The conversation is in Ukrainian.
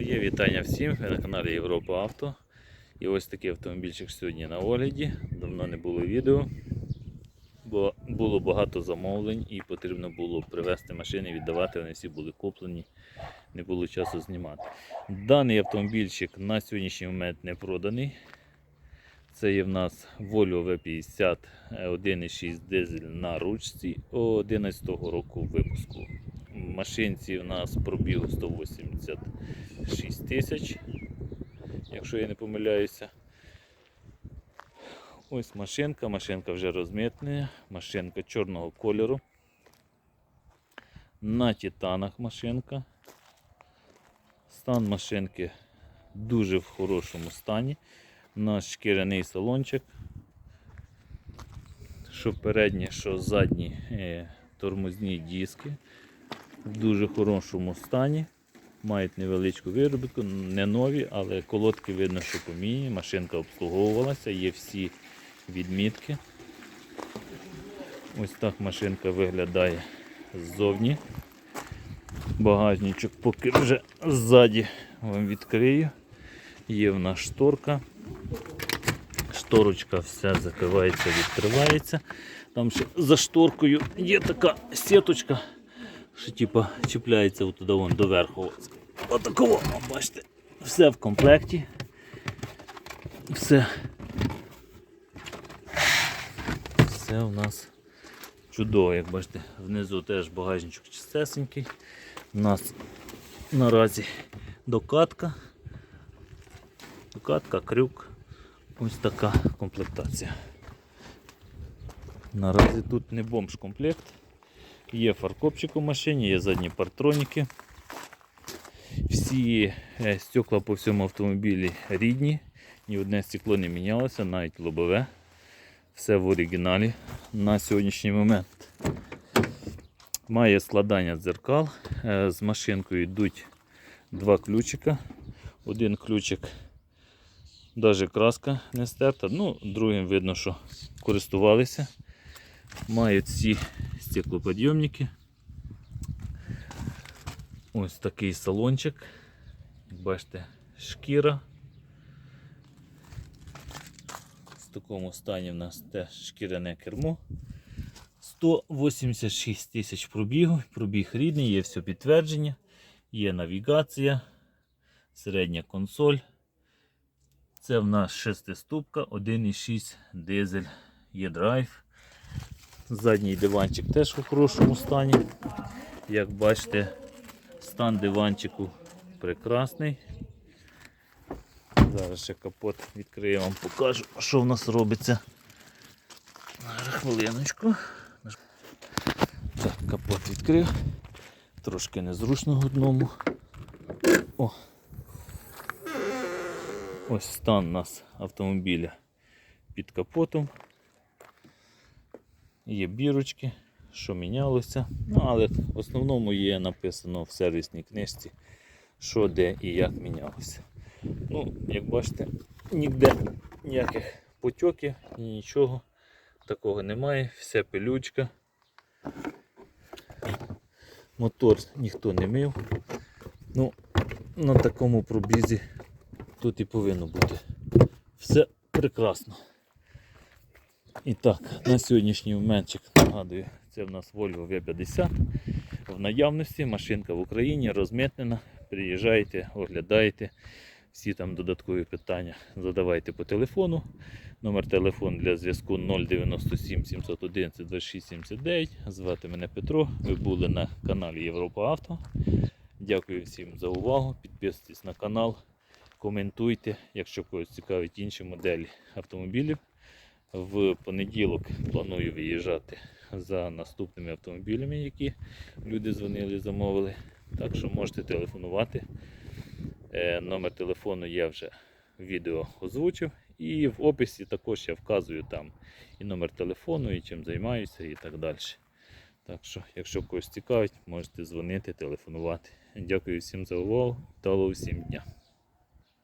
Моє вітання всім ви на каналі Європа Авто. І ось такий автомобільчик сьогодні на огляді. Давно не було відео, бо було багато замовлень і потрібно було привезти машини, віддавати, вони всі були куплені, не було часу знімати. Даний автомобільчик на сьогоднішній момент не проданий. Це є в нас Volvo V50 1.6 дизель на ручці 11 року випуску. Машинці в нас пробіг 186 тисяч, якщо я не помиляюся. Ось машинка, машинка вже розмитнена, машинка чорного кольору. На титанах машинка. Стан машинки дуже в хорошому стані. У нас шкіряний салончик. Що передні, що задні е, тормозні диски в дуже хорошому стані. Мають невеличку виробітку, не нові, але колодки видно, що поміні. Машинка обслуговувалася, є всі відмітки. Ось так машинка виглядає ззовні. Багажничок поки вже ззаді вам відкрию. Є в нас шторка. Шторочка вся закривається, відкривається. Там ще за шторкою є така сіточка що типа чіпляється туди вон доверху. Отакого, бачите, все в комплекті. Все. Все у нас чудово, як бачите, внизу теж багажничок чистесенький. У нас наразі докатка. Докатка, крюк. Ось така комплектація. Наразі тут не бомж комплект. Є фаркопчик у машині, є задні партроніки. Всі е, стекла по всьому автомобілі рідні, ні одне стекло не мінялося, навіть лобове. Все в оригіналі на сьогоднішній момент. Має складання дзеркал. Е, З машинкою йдуть два ключика. Один ключик, навіть краска не стерта, ну, другим видно, що користувалися. Мають всі стеклоподйомники. Ось такий салончик. Як бачите, шкіра. В такому стані в нас те шкіряне кермо. 186 тисяч пробігу, пробіг рідний, є все підтвердження, є навігація, середня консоль. Це в нас шестиступка, 1,6 дизель, є драйв. Задній диванчик теж у хорошому стані. Як бачите, стан диванчику прекрасний. Зараз ще капот відкрию, вам покажу, що в нас робиться. Хвилиночку. Так, капот відкрив. Трошки незручно одному. О. Ось стан у нас автомобіля під капотом. Є бірочки, що мінялося. Ну, але в основному є написано в сервісній книжці, що де і як мінялося. Ну, як бачите, ніде ніяких потьоків, ні нічого такого немає, все пилючка. Мотор ніхто не мив. Ну, на такому пробізі тут і повинно бути. Все прекрасно. І так, на сьогоднішній моментчик нагадую, це в нас Volvo V50 в наявності, машинка в Україні розмитнена. Приїжджайте, оглядайте. Всі там додаткові питання задавайте по телефону. Номер телефону для зв'язку 097 711 2679. Звати мене Петро. Ви були на каналі Європа Авто. Дякую всім за увагу. Підписуйтесь на канал, коментуйте, якщо когось цікавить інші моделі автомобілів. В понеділок планую виїжджати за наступними автомобілями, які люди дзвонили, замовили. Так що можете телефонувати. Е, Номер телефону я вже в відео озвучив. І в описі також я вказую там і номер телефону, і чим займаюся, і так далі. Так що, якщо когось цікавить, можете дзвонити, телефонувати. Дякую всім за увагу. Вдалого всім дня.